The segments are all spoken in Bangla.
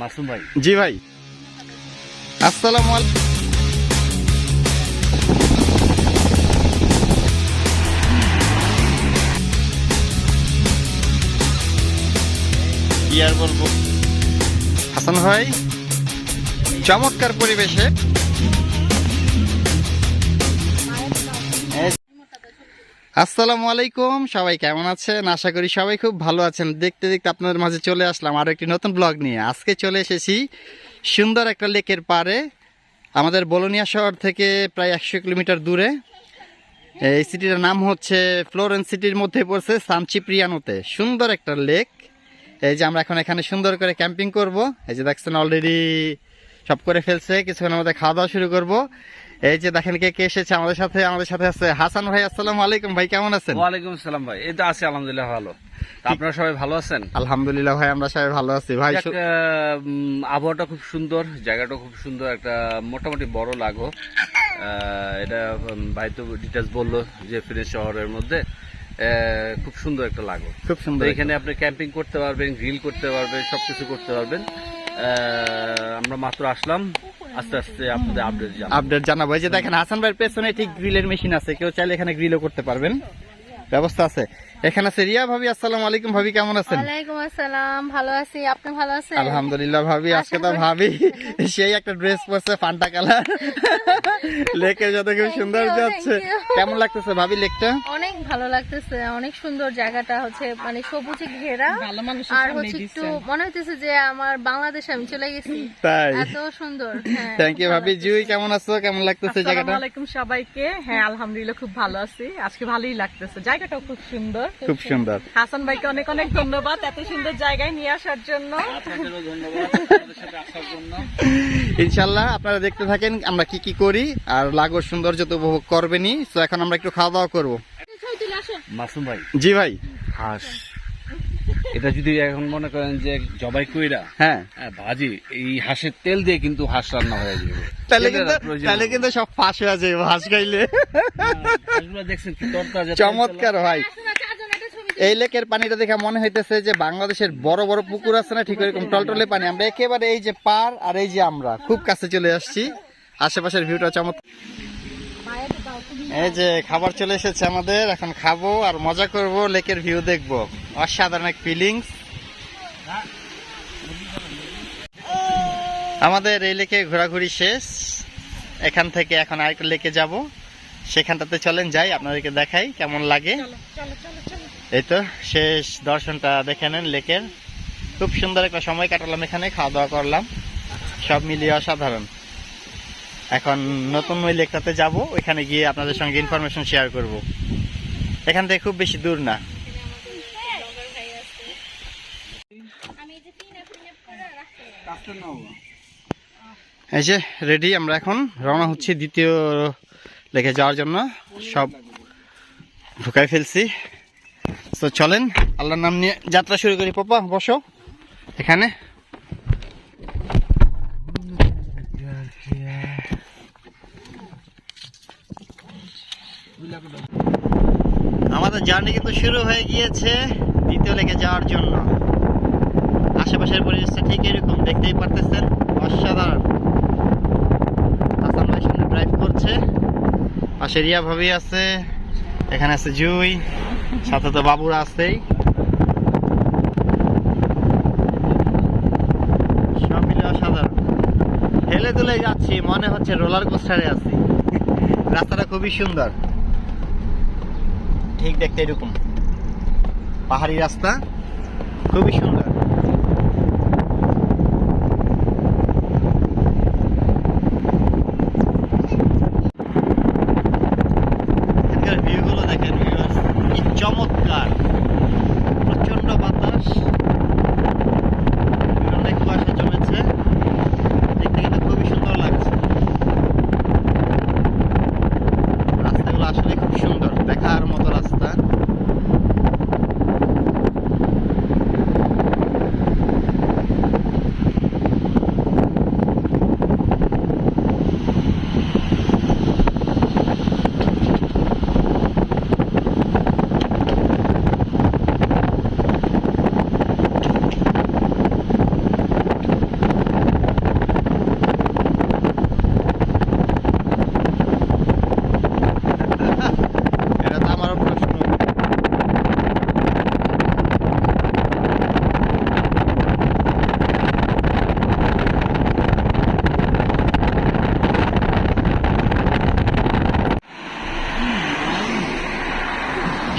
মাসুম ভাই। জি ভাই। আসসালামু আলাইকুম কি আর বলব? হাসান ভাই চমৎকার পরিবেশে আসসালামু আলাইকুম, সবাই কেমন আছেন? আশা করি সবাই খুব ভালো আছেন। দেখতে দেখতে আপনাদের মাঝে চলে আসলাম আরও একটি নতুন ব্লগ নিয়ে। আজকে চলে এসেছি সুন্দর একটা লেকের পারে আমাদের বলোনিয়া শহর থেকে প্রায় একশো কিলোমিটার দূরে। এই সিটিটার নাম হচ্ছে ফ্লোরেন্স সিটির মধ্যে পড়ছে সান চিপ্রিয়ানোতে সুন্দর একটা লেক। এই যে আমরা এখন এখানে সুন্দর করে ক্যাম্পিং করব। এই যে দেখছেন অলরেডি সব করে ফেলছে। কিছুক্ষণের মধ্যে খাওয়া দাওয়া শুরু করব। এই যে দেখেন কে কে এসেছে আমাদের সাথে আমাদের সাথে আছে হাসান ভাই আসসালামু আলাইকুম ভাই কেমন আছেন? ওয়ালাইকুম আসসালাম ভাই এই তো আছি আলহামদুলিল্লাহ ভালো। আপনারা সবাই ভালো আছেন? আলহামদুলিল্লাহ ভাই আমরা সবাই ভালো আছি। ভাই আবহাওয়াটা খুব সুন্দর জায়গাটা খুব সুন্দর একটা মোটামুটি বড় লাগো। এটা ভাই তো ডিটেলস বলল যে ফিরেজ শহরের মধ্যে। খুব সুন্দর একটা লাগো। খুব সুন্দর এখানে আপনি ক্যাম্পিং করতে পারবেন গ্রিল করতে পারবেন সবকিছু করতে পারবেন। আমরা মাত্র আসলাম। আস্তে আস্তে আপনাদের আপডেট আপডেট জানাব। যে দেখেন, হাসান ভাইয়ের পেছনে ঠিক গ্রিলের মেশিন আছে। কেউ চাইলে এখানে গ্রিলও করতে পারবেন। ব্যবস্থা আছে। এখানে আছে রিয়া ভাবি আসসালামু আলাইকুম। ভাবি কেমন আছেন? ওয়ালাইকুম আসসালাম ভালো আছি। আপনি ভালো আছেন? আলহামদুলিল্লাহ ভাবি আজকে তো ভাবি সেই একটা ড্রেস পরছে ফান্টা কালার। লেকের যত খুব সুন্দর যাচ্ছে। কেমন লাগতেছে ভাবি লেকটা? অনেক ভালো লাগতেছে অনেক সুন্দর জায়গাটা হচ্ছে মানে সবুজে ঘেরা। আর হচ্ছে একটু মনে হইতেছে যে আমার বাংলাদেশে আমি চলে গেছি। তাই। এত সুন্দর হ্যাঁ থ্যাংক ইউ ভাবি। জুই কেমন আছো? কেমন লাগতেছে জায়গাটা? আসসালামু আলাইকুম সবাইকে। হ্যাঁ আলহামদুলিল্লাহ খুব ভালো আছি। আজকে ভালোই লাগতেছে। জায়গাটাও খুব সুন্দর। খুব সুন্দর। হাসান ভাইকে অনেক অনেক ধন্যবাদ এত সুন্দর জায়গায় নিয়ে আসার জন্য। ইনশাল্লাহ আপনারা দেখতে থাকেন আমরা কি কি করি আর লাগোর সৌন্দর্য তো উপভোগ করবেনই। তো এখন আমরা একটু খাওয়া দাওয়া করব। মাসুম ভাই। জি ভাই। হাঁস। এটা যদি এখন মনে করেন যে জবাই কইরা হ্যাঁ। হ্যাঁ, ভাজি এই হাঁসের তেল দিয়ে কিন্তু হাঁস রান্না হয়ে যাবে। তাহলে কিন্তু তাহলে কিন্তু সব ফাঁস হয়ে যাবে হাঁস খাইলে। দেখছেন চমৎকার ভাই। এই লেকের পানিটা দেখে মনে হইতেছে যে বাংলাদেশের বড় বড় পুকুর আছে না, ঠিক এরকম টলটলে পানি। আমরা একেবারে এই যে পার আর এই যে আমরা, খুব কাছে চলে আসছি। আশেপাশের ভিউটা চমৎকার। এই যে খাবার চলে এসেছে আমাদের, এখন খাব আর মজা করব, লেকের ভিউ দেখব। অসাধারণ এক ফিলিংস আমাদের এই লেকে ঘোরাঘুরি শেষ। এখান থেকে এখন আরেকটা লেকে যাব। সেখানটাতে চলেন, যাই আপনাদেরকে দেখাই কেমন লাগে। এই তো, শেষ দর্শনটা দেখে নেন লেকের। খুব সুন্দর একটা সময় কাটালাম এখানে খাওয়া দাওয়া করলাম। সব মিলিয়ে অসাধারণ। এখন নতুন ওই লেকটাতে যাব, ওইখানে গিয়ে আপনাদের সঙ্গে ইনফরমেশন শেয়ার করব। এখান থেকে খুব বেশি দূর না। এই যে রেডি আমরা এখন রওনা হচ্ছি দ্বিতীয় লেকে যাওয়ার জন্য। সব ঢুকাই ফেলছি। তো চলেন, আল্লাহর নাম নিয়ে যাত্রা শুরু করি। পাপা, বসো। এখানে। আমাদের জার্নি কিন্তু শুরু হয়ে গিয়েছে দ্বিতীয় লেগে যাওয়ার জন্য। আশেপাশের পরিবেশটা ঠিক এরকম, দেখতেই পারতেছেন। অসাধারণ। হাসান ভাই সামনে ড্রাইভ করছে। পাশে রিয়া ভাবি আছে, এখানে আছে জুই। সাথে তো বাবুরা আছেই। সব মিলে অসাধারণ। হেলে দুলে যাচ্ছি, মনে হচ্ছে রোলার কোস্টারে আছি। রাস্তাটা খুবই সুন্দর। ঠিক দেখতে এরকম। পাহাড়ি রাস্তা, খুবই সুন্দর এখানকার ভিউগুলো দেখেন viewers, কি চমৎকার প্রচণ্ড বাতাস অনেক কুয়াশা জমেছে দেখতে কিন্তু খুবই সুন্দর লাগছে রাস্তাগুলো আসলে খুব সুন্দর দেখার মতো রাস্তা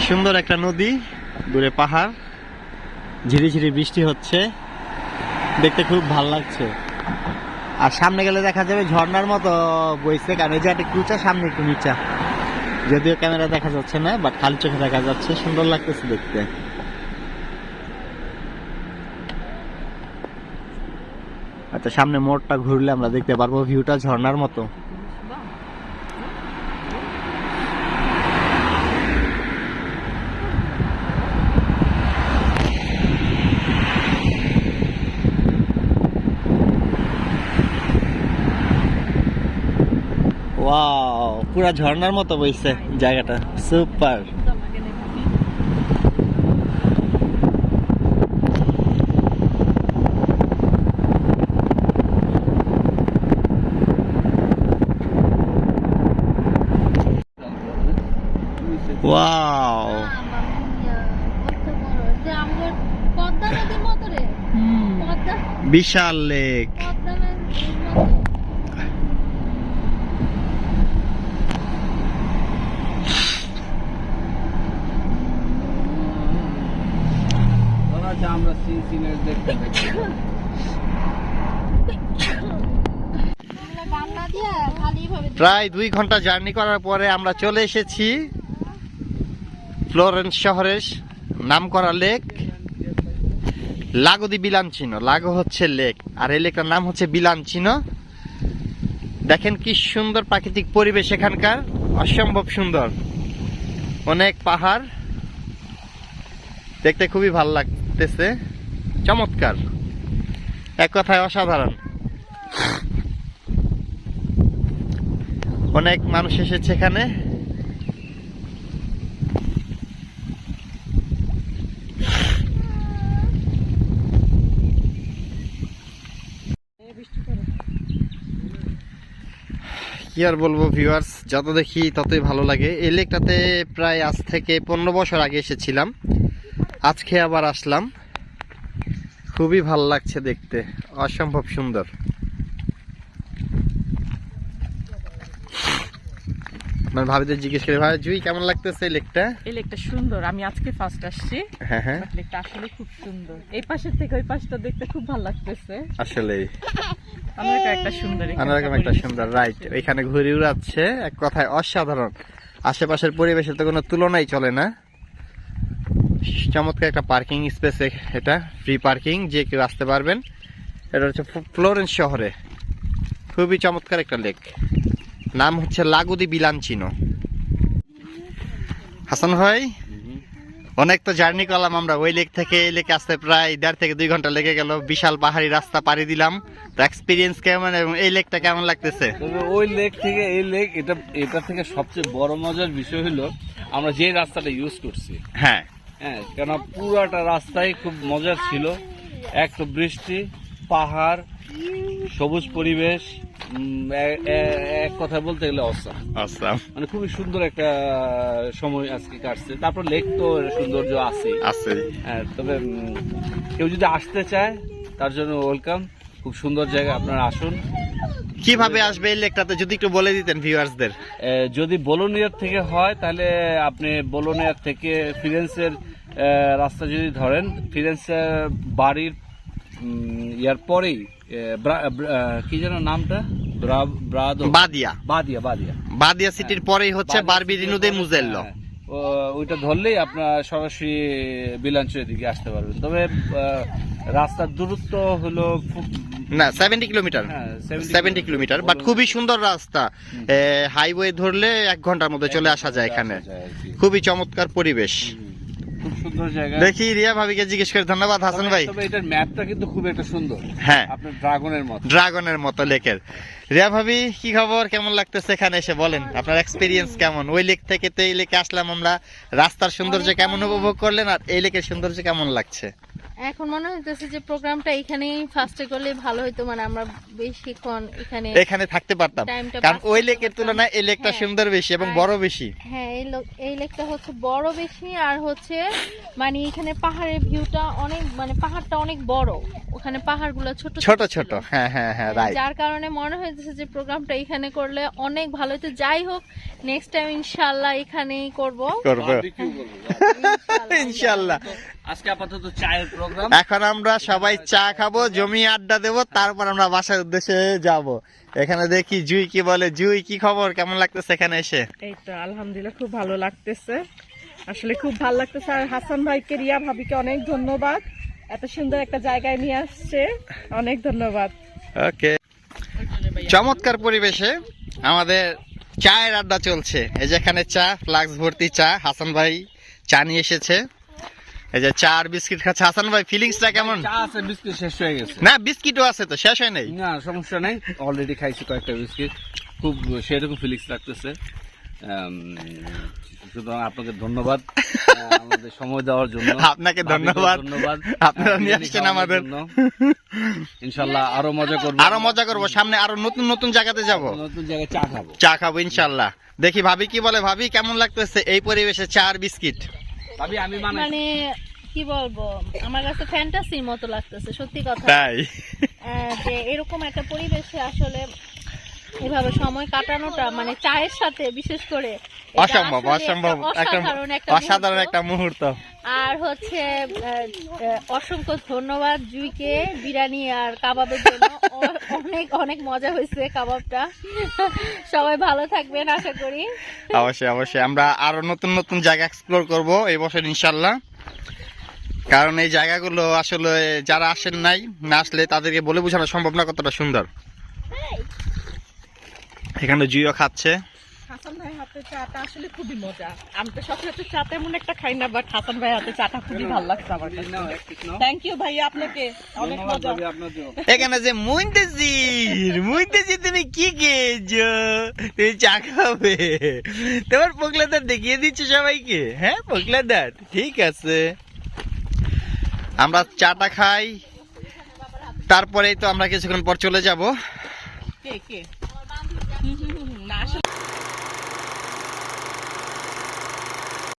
সুন্দর একটা নদী, দূরে পাহাড়। ঝিরিঝিরি বৃষ্টি হচ্ছে। দেখতে খুব ভালো লাগছে। আর সামনে গেলে দেখা যাবে ঝর্ণার মতো বইছে, কারণ এই জায়গাটা একটু উঁচা সামনে একটু নিচা। যদিও ক্যামেরা দেখা যাচ্ছে না বাট খালি চোখে দেখা যাচ্ছে। সুন্দর লাগতেছে দেখতে। আচ্ছা সামনে মোড়টা ঘুরলে আমরা দেখতে পারব ভিউটা ঝর্ণার মতো ওয়াও পুরা ঝর্ণার মতো বইছে জায়গাটা। সুপার ওয়াও বিশাল লেক। প্রায় দুই ঘণ্টা জার্নি করার পরে আমরা চলে এসেছি ফ্লোরেন্স শহরের নামকরা লেক, লাগোদি বিলানচিনো। লাগো হচ্ছে লেক, আর এই লেকটার নাম হচ্ছে বিলানচিনো। দেখেন কি সুন্দর প্রাকৃতিক পরিবেশ এখানকার, অসম্ভব সুন্দর। অনেক পাহাড়, দেখতে খুবই ভালো লাগতেছে। চমৎকার। এক কথায় অসাধারণ। অনেক মানুষ এসেছে এখানে। কি আর বলব ভিউয়ার্স যত দেখি ততই ভালো লাগে। এই লেকটাতে প্রায় আজ থেকে পনেরো বছর আগে এসেছিলাম। আজকে আবার আসলাম। খুবই ভালো লাগছে দেখতে। অসম্ভব সুন্দর। আমার ভাবিদের জিজ্ঞেস করে ভাই জুই কেমন লাগতেছে এই লেকটা? এই লেকটা সুন্দর। আমি আজকে ফার্স্ট আসছি। হ্যাঁ হ্যাঁ। লেকটা আসলে খুব সুন্দর। এই পাশের থেকে ওই পাশটা দেখতে খুব ভালো লাগতেছে। আসলে অন্যরকম একটা সুন্দর অন্যরকম একটা সুন্দর রাইট এখানে ঘুরে উড়াচ্ছে এক কথায় অসাধারণ। আশেপাশের পরিবেশের তো কোনো তুলনাই চলে না। চমৎকার একটা পার্কিং স্পেস এটা ফ্রি পার্কিং যে কেউ আসতে পারবেন। এটা হচ্ছে ফ্লো- ফ্লোরেন্স শহরে। খুবই চমৎকার একটা লেক নাম হচ্ছে লাগুদি বিলানচিনো হাসান ভাই অনেক তো জার্নি করলাম আমরা। ওই লেক থেকে এই লেকে আসতে প্রায় দেড় থেকে দুই ঘণ্টা লেগে গেল। বিশাল পাহাড়ি রাস্তা পাড়ি দিলাম। তো এক্সপিরিয়েন্স কেমন এবং এই লেকটা কেমন লাগতেছে? ওই লেক থেকে এই লেক এটা এটা থেকে সবচেয়ে বড় মজার বিষয় হলো আমরা যে রাস্তাটা ইউজ করছি হ্যাঁ। হ্যাঁ কেন পুরাটা রাস্তায় খুব মজার ছিল। এক তো বৃষ্টি পাহাড় সবুজ পরিবেশ এক কথা বলতে গেলে অসাম। মানে খুবই সুন্দর একটা সময় আজকে কাটছে। তারপর লেক তো সৌন্দর্য আছে আছে তবে কেউ যদি আসতে চায় তার জন্য ওয়েলকাম খুব সুন্দর জায়গা আপনারা আসুন। কীভাবে আসবে এই লেকটাতে যদি একটু বলে দিতেন ভিউয়ার্সদের? যদি বোলোনিয়ার থেকে হয় তাহলে আপনি বোলোনিয়ার থেকে ফিরেন্সের রাস্তা যদি ধরেন ফিরেন্সের বাড়ির ইয়ার পরেই কি যেন নামটা? বাদিয়া। বাদিয়া বাদিয়া। বাদিয়া সিটির পরেই হচ্ছে বারবি রিনুদে মুজেল্লো। হ্যাঁ, ওইটা ধরলেই আপনার সরাসরি বিলাঞ্চের দিকে আসতে পারবেন। তবে রাস্তার দূরত্ব হলো খুব- না seventy kilometre 70 seventy kilometre but খুবই সুন্দর রাস্তা। হাইওয়ে ধরলে এক ঘণ্টার মধ্যে চলে আসা যায় এখানে। খুবই চমৎকার পরিবেশ। খুব সুন্দর জায়গা। দেখি রিয়া ভাবিকে জিজ্ঞেস করে। ধন্যবাদ হাসান ভাই। তবে এটার ম্যাপটা কিন্তু খুব একটা সুন্দর। হ্যাঁ। আপনার ড্রাগনের মতো। ড্রাগনের মতো লেকের। রিয়া ভাবি কি খবর? কেমন লাগতেছে এখানে এসে? বলেন আপনার এক্সপিরিয়েন্স কেমন? ওই লেক থেকে তো এই লেকে আসলাম আমরা। রাস্তার সৌন্দর্য কেমন উপভোগ করলেন আর এই লেকের সৌন্দর্য কেমন লাগছে? এখন মনে হইতেছে যে প্রোগ্রামটা এখানেই ফার্স্টে করলে ভালো হতো মানে আমরা বেশিক্ষণ এখানে এখানে থাকতে পারতাম। কারণ ওই লেকের তুলনায় এই লেকটা হ্যাঁ। সুন্দর বেশি এবং বড় বেশি। হ্যাঁ এই লোক এই লেকটা হচ্ছে বড় বেশি আর হচ্ছে মানে এখানে পাহাড়ের ভিউটা অনেক মানে পাহাড়টা অনেক বড়। ওখানে পাহাড়গুলো ছোট ছোট ছোট হ্যাঁ হ্যাঁ হ্যাঁ রাইট যার কারণে মনে হইতেছে যে প্রোগ্রামটা এখানে করলে অনেক ভালো হতো যাই হোক নেক্সট টাইম ইনশাল্লাহ এখানেই করব। করব। ইনশাল্লাহ আজকে আপাতত চায়ের প্রোগ্রাম এখন আমরা সবাই চা খাব জমি আড্ডা দেবো তারপর আমরা বাসার উদ্দেশ্যে যাব। এখানে দেখি জুই কি বলে। জুই কি খবর? কেমন লাগতেছে এখানে এসে? এই তো আলহামদুলিল্লাহ খুব ভালো লাগতেছে। আসলে খুব ভালো লাগতেছে। আর হাসান ভাইকে রিয়া ভাবিকে অনেক ধন্যবাদ। এত সুন্দর একটা জায়গায় নিয়ে আসছে। অনেক ধন্যবাদ। ওকে। চমৎকার পরিবেশে আমাদের চায়ের আড্ডা চলছে। এই যে এখানে চা ফ্লাক্স ভর্তি চা হাসান ভাই চা নিয়ে এসেছে। এই যে চা বিস্কিট খাচ্ছে। হাসান ভাই ফিলিংসটা কেমন? চা আছে বিস্কুট শেষ হয়ে গেছে। না বিস্কিটও আছে তো শেষ হয় নাই? না সমস্যা নাই। অলরেডি খাইছি কয়েকটা বিস্কিট। খুব সেরকম ফিলিংস লাগতেছে। সুতরাং আপনাকে ধন্যবাদ আমাদের সময় দেওয়ার জন্য। আপনাকে ধন্যবাদ। ধন্যবাদ। আপনারা নিয়ে আসছেন আমাদের। ইনশাল্লাহ আরও মজা করব। আরও মজা করব সামনে আরও নতুন নতুন জায়গাতে যাব। নতুন জায়গায় চা খাব। চা খাব ইনশাল্লাহ দেখি ভাবি কি বলে ভাবি কেমন লাগতেছে এই পরিবেশে চা আর বিস্কিট? মানে কি বলব আমার কাছে ফ্যান্টাসির মতো লাগতেছে সত্যি কথা। তাই? আহ, যে এরকম একটা পরিবেশে আসলে এভাবে সময় কাটানোটা মানে চায়ের সাথে বিশেষ করে অসম্ভব অসম্ভব একটা অসাধারণ একটা মুহূর্ত। আর হচ্ছে অসংখ্য ধন্যবাদ জুইকে বিরিয়ানি আর কাবাবের জন্য। অনেক অনেক মজা হয়েছে কাবাবটা। সবাই ভালো থাকবেন আশা করি। অবশ্যই অবশ্যই। আমরা আরও নতুন নতুন জায়গা এক্সপ্লোর করব এই বছর ইনশাল্লাহ কারণ এই জায়গাগুলো আসলে যারা আসেন নাই না আসলে তাদেরকে বলে বোঝানো সম্ভব না কতটা সুন্দর। এখানে জুইও খাচ্ছে। হাসান ভাই হাতে চাটা আসলে খুবই মজা। আমি তো সচরাচর চা তেমন একটা খাই না বাট হাসান ভাই হাতে চাটা খুবই ভালো লাগছে আমার। থ্যাংক ইউ ভাইয়া আপনাকে। অনেক মজা। এখানে যে মুইন্তেজির মুইন্তেজির তুমি কি খেয়েছো? তুমি চা খাবে। তোমার পোকলাদার দেখিয়ে দিচ্ছ সবাইকে। হ্যাঁ পোকলাদার? ঠিক আছে। আমরা চাটা খাই। তারপরেই তো আমরা কিছুক্ষণ পর চলে যাব। কে কে?